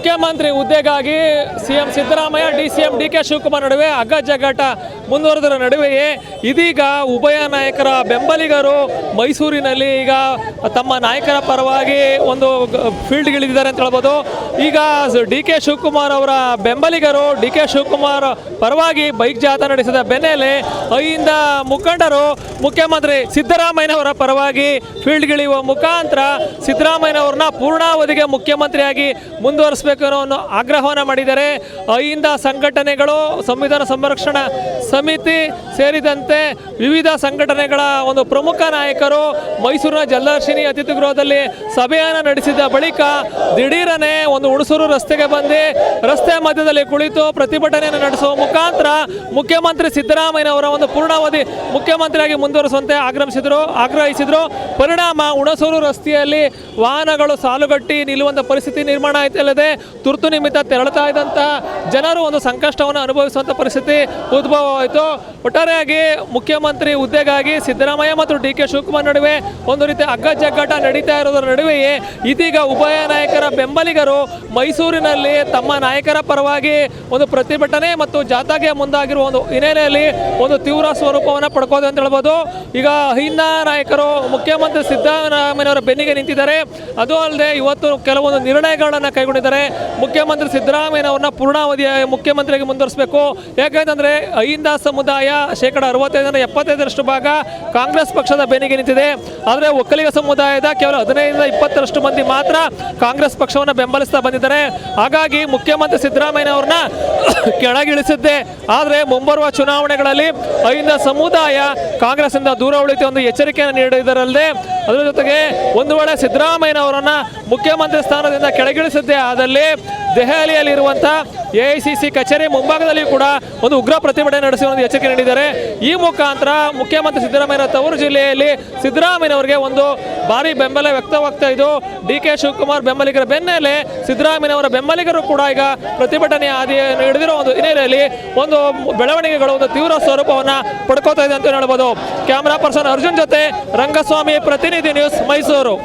ಮುಖ್ಯಮಂತ್ರಿ ಹುದ್ದೆಗಾಗಿ CM Siddaramaiah, D C M D K Shivakumar ನಡುವೆ ಅಗ್ಗಜಗ್ಗಾಟ ಮುಂದುವರೆದರ ನಡುವೆಯೇ ಇದೀಗ ಉಭಯ ನಾಯಕರ ಬೆಂಬಲಿಗರು ಮೈಸೂರಿನಲ್ಲಿ ಈಗ ತಮ್ಮ ನಾಯಕರ ಪರವಾಗಿ ಒಂದು ಫೀಲ್ಡ್ಗಿಳಿದಿದ್ದಾರೆ ಅಂತ ಹೇಳ್ಬೋದು. ಈಗ ಡಿ ಕೆ ಶಿವಕುಮಾರ್ ಅವರ ಬೆಂಬಲಿಗರು, ಡಿ ಕೆ ಶಿವಕುಮಾರ್ ಪರವಾಗಿ ಬೈಕ್ ಜಾಥಾ ನಡೆಸಿದ ಬೆನ್ನಲ್ಲೇ ಐಯಿಂದ ಮುಖಂಡರು, ಮುಖ್ಯಮಂತ್ರಿ ಸಿದ್ದರಾಮಯ್ಯನವರ ಪರವಾಗಿ ಫೀಲ್ಡ್ಗಿಳಿಯುವ ಮುಖಾಂತರ ಸಿದ್ದರಾಮಯ್ಯನವ್ರನ್ನ ಪೂರ್ಣಾವಧಿಗೆ ಮುಖ್ಯಮಂತ್ರಿಯಾಗಿ ಮುಂದುವರಿಸಬೇಕು ಅನ್ನೋ ಒಂದು ಆಗ್ರಹವನ್ನು ಮಾಡಿದ್ದಾರೆ. ಐಯಿಂದ ಸಂಘಟನೆಗಳು, ಸಂವಿಧಾನ ಸಂರಕ್ಷಣಾ ಸಮಿತಿ ಸೇರಿದಂತೆ ವಿವಿಧ ಸಂಘಟನೆಗಳ ಒಂದು ಪ್ರಮುಖ ನಾಯಕರು ಮೈಸೂರಿನ ಜಲದರ್ಶಿನಿ ಅತಿಥಿ ಗೃಹದಲ್ಲಿ ಸಭೆಯನ್ನು ನಡೆಸಿದ ಬಳಿಕ ದಿಢೀರನೆ ಒಂದು ಹುಣಸೂರು ರಸ್ತೆಗೆ ಬಂದು ರಸ್ತೆ ಮಧ್ಯದಲ್ಲಿ ಕುಳಿತು ಪ್ರತಿಭಟನೆಯನ್ನು ನಡೆಸುವ ಮುಖಾಂತರ ಮುಖ್ಯಮಂತ್ರಿ ಸಿದ್ದರಾಮಯ್ಯನವರ ಒಂದು ಪೂರ್ಣಾವಧಿ ಮುಖ್ಯಮಂತ್ರಿಯಾಗಿ ಮುಂದುವರಿಸುವಂತೆ ಆಗ್ರಹಿಸಿದರು ಆಗ್ರಹಿಸಿದರು. ಪರಿಣಾಮ ಹುಣಸೂರು ರಸ್ತೆಯಲ್ಲಿ ವಾಹನಗಳು ಸಾಲುಗಟ್ಟಿ ನಿಲ್ಲುವಂಥ ಪರಿಸ್ಥಿತಿ ನಿರ್ಮಾಣ ಆಯ್ತಲ್ಲದೆ ತುರ್ತು ನಿಮಿತ್ತ ತೆರಳುತ್ತಾ ಇದ್ದಂಥ ಜನರು ಒಂದು ಸಂಕಷ್ಟವನ್ನು ಅನುಭವಿಸುವಂಥ ಪರಿಸ್ಥಿತಿ ಉದ್ಭವವಾಯಿತು. ಒಟ್ಟಾರೆಯಾಗಿ ಮುಖ್ಯಮಂತ್ರಿ ಹುದ್ದೆಗಾಗಿ ಸಿದ್ದರಾಮಯ್ಯ ಮತ್ತು ಡಿ ಕೆ ಶಿವಕುಮಾರ್ ನಡುವೆ ಒಂದು ರೀತಿ ಅಗ್ಗಜಗ್ಗಾಟ ನಡೀತಾ ಇರೋದರ ನಡುವೆಯೇ ಇದೀಗ ಉಭಯ ನಾಯಕರ ಬೆಂಬಲಿಗರು ಮೈಸೂರಿನಲ್ಲಿ ತಮ್ಮ ನಾಯಕರ ಪರವಾಗಿ ಒಂದು ಪ್ರತಿಭಟನೆ ಮತ್ತು ಜಾಥಾಗೆ ಮುಂದಾಗಿರುವ ಒಂದು ಹಿನ್ನೆಲೆಯಲ್ಲಿ ಒಂದು ತೀವ್ರ ಸ್ವರೂಪವನ್ನು ಪಡ್ಕೋದು ಅಂತ ಹೇಳ್ಬೋದು. ಈಗ ಹಿಂದ ನಾಯಕರು ಮುಖ್ಯಮಂತ್ರಿ ಸಿದ್ದರಾಮಯ್ಯನವರ ಬೆನ್ನಿಗೆ ನಿಂತಿದ್ದಾರೆ. ಅದು ಅಲ್ಲದೆ ಇವತ್ತು ಕೆಲವೊಂದು ನಿರ್ಣಯಗಳನ್ನು ಕೈಗೊಂಡಿದ್ದಾರೆ. ಮುಖ್ಯಮಂತ್ರಿ ಸಿದ್ದರಾಮಯ್ಯನವ್ರನ್ನ ಪೂರ್ಣಾವಧಿಯ ಮುಖ್ಯಮಂತ್ರಿಯಾಗಿ ಮುಂದುವರಿಸಬೇಕು. ಯಾಕೆಂತಂದರೆ ಅಹಿಂದ ಸಮುದಾಯ ಶೇಕಡ ಅರವತ್ತೈದರಿಂದ ಎಪ್ಪತ್ತೈದರಷ್ಟು ಭಾಗ ಕಾಂಗ್ರೆಸ್ ಪಕ್ಷದ ಬೆನ್ನಿಗೆ ನಿಂತಿದೆ. ಆದರೆ ಒಕ್ಕಲಿಗ ಸಮುದಾಯದ ಕೇವಲ ಹದಿನೈದರಿಂದ ಇಪ್ಪತ್ತರಷ್ಟು ಮಂದಿ ಮಾತ್ರ ಕಾಂಗ್ರೆಸ್ ಪಕ್ಷವನ್ನು ಬೆಂಬಲಿಸ್ತಾ ಬಂದಿದ್ದಾರೆ. ಹಾಗಾಗಿ ಮುಖ್ಯಮಂತ್ರಿ ಸಿದ್ದರಾಮಯ್ಯ ಅವ್ರನ್ನ ಕೆಳಗಿಳಿಸಿದ್ದೆ. ಆದರೆ ಮುಂಬರುವ ಚುನಾವಣೆಗಳಲ್ಲಿ ಅಹಿಂದ ಸಮುದಾಯ ಕಾಂಗ್ರೆಸ್ನಿಂದ ದೂರ ಉಳಿತು ಒಂದು ಎಚ್ಚರಿಕೆಯನ್ನು ನೀಡಿದರಲ್ಲದೆ, ಅದರ ಜೊತೆಗೆ ಒಂದು ವೇಳೆ ಸಿದ್ದರಾಮಯ್ಯನವರನ್ನ ಮುಖ್ಯಮಂತ್ರಿ ಸ್ಥಾನದಿಂದ ಕೆಳಗಿಳಿಸಿದ್ದೇ ಆದಲ್ಲಿ ದೆಹಲಿಯಲ್ಲಿರುವಂಥ ಎ ಐ ಸಿ ಸಿ ಕಚೇರಿ ಮುಂಭಾಗದಲ್ಲಿ ಕೂಡ ಒಂದು ಉಗ್ರ ಪ್ರತಿಭಟನೆ ನಡೆಸಿ ಒಂದು ಎಚ್ಚರಿಕೆ ನೀಡಿದ್ದಾರೆ. ಈ ಮುಖಾಂತರ ಮುಖ್ಯಮಂತ್ರಿ ಸಿದ್ದರಾಮಯ್ಯ ತವರು ಜಿಲ್ಲೆಯಲ್ಲಿ ಸಿದ್ದರಾಮಯ್ಯನವರಿಗೆ ಒಂದು ಭಾರಿ ಬೆಂಬಲ ವ್ಯಕ್ತವಾಗ್ತಾ ಇದ್ದು, ಡಿ ಕೆ ಶಿವಕುಮಾರ್ ಬೆಂಬಲಿಗರ ಬೆನ್ನಲ್ಲೇ ಸಿದ್ದರಾಮಯ್ಯನವರ ಬೆಂಬಲಿಗರು ಕೂಡ ಈಗ ಪ್ರತಿಭಟನೆ ಆದಿ ಹಿಡಿದಿರೋ ಒಂದು ಹಿನ್ನೆಲೆಯಲ್ಲಿ ಒಂದು ಬೆಳವಣಿಗೆಗಳು ಒಂದು ತೀವ್ರ ಸ್ವರೂಪವನ್ನು ಪಡ್ಕೋತಾ ಇದೆ ಅಂತ ಹೇಳ್ಬೋದು. ಕ್ಯಾಮ್ರಾ ಪರ್ಸನ್ ಅರ್ಜುನ್ ಜೊತೆ ರಂಗಸ್ವಾಮಿ ಪ್ರತಿನಿಧಿ ನ್ಯೂಸ್ ಮೈಸೂರು.